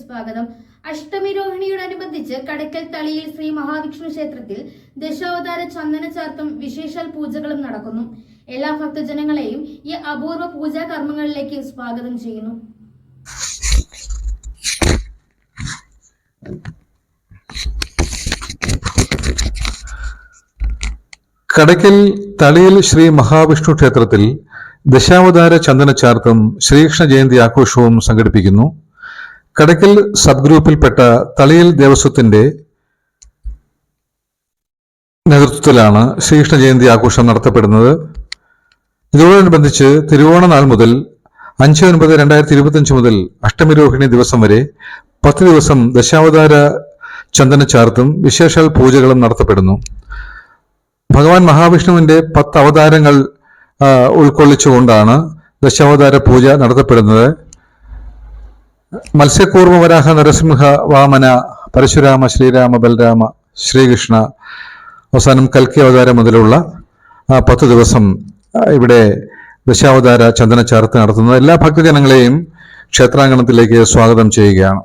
സ്വാഗതം. അഷ്ടമി രോഹിണിയോടനുബന്ധിച്ച് കടക്കൽ തളിയിൽ ശ്രീ മഹാവിഷ്ണു ക്ഷേത്രത്തിൽ ദശാവതാര ചന്ദന ചാർത്തും വിശേഷാൽ പൂജകളും നടക്കുന്നു. എല്ലാ ഭക്തജനങ്ങളെയും ഈ അപൂർവ പൂജാ കർമ്മങ്ങളിലേക്ക് സ്വാഗതം ചെയ്യുന്നു. കടക്കൽ തളിയിൽ ശ്രീ മഹാവിഷ്ണു ക്ഷേത്രത്തിൽ ദശാവതാര ചന്ദനച്ചാർത്തും ശ്രീകൃഷ്ണ ജയന്തി ആഘോഷവും സംഘടിപ്പിക്കുന്നു. കടക്കൽ സബ് ഗ്രൂപ്പിൽപ്പെട്ട തളിയൽ ദേവസ്വത്തിന്റെ നേതൃത്വത്തിലാണ് ശ്രീകൃഷ്ണ ജയന്തി ആഘോഷം നടത്തപ്പെടുന്നത്. ഇതോടനുബന്ധിച്ച് തിരുവോണ നാൾ മുതൽ അഞ്ച് ഒൻപത് രണ്ടായിരത്തി ഇരുപത്തിയഞ്ച് മുതൽ അഷ്ടമിരോഹിണി ദിവസം വരെ പത്ത് ദിവസം ദശാവതാര ചന്ദനച്ചാർത്തും വിശേഷാൽ പൂജകളും നടത്തപ്പെടുന്നു. ഭഗവാൻ മഹാവിഷ്ണുവിന്റെ പത്ത് അവതാരങ്ങൾ ഉൾക്കൊള്ളിച്ചുകൊണ്ടാണ് ദശാവതാര പൂജ നടത്തപ്പെടുന്നത്. മത്സ്യകൂർമ്മ വരാഹ നരസിംഹ വാമന പരശുരാമ ശ്രീരാമ ബലരാമ ശ്രീകൃഷ്ണ അവസാനം കൽക്കി അവതാരം മുതലുള്ള പത്ത് ദിവസം ഇവിടെ ദശാവതാര ചന്ദന ചാർത്ത് നടത്തുന്നത്. എല്ലാ ഭക്തജനങ്ങളെയും ക്ഷേത്രാങ്കണത്തിലേക്ക് സ്വാഗതം ചെയ്യുകയാണ്.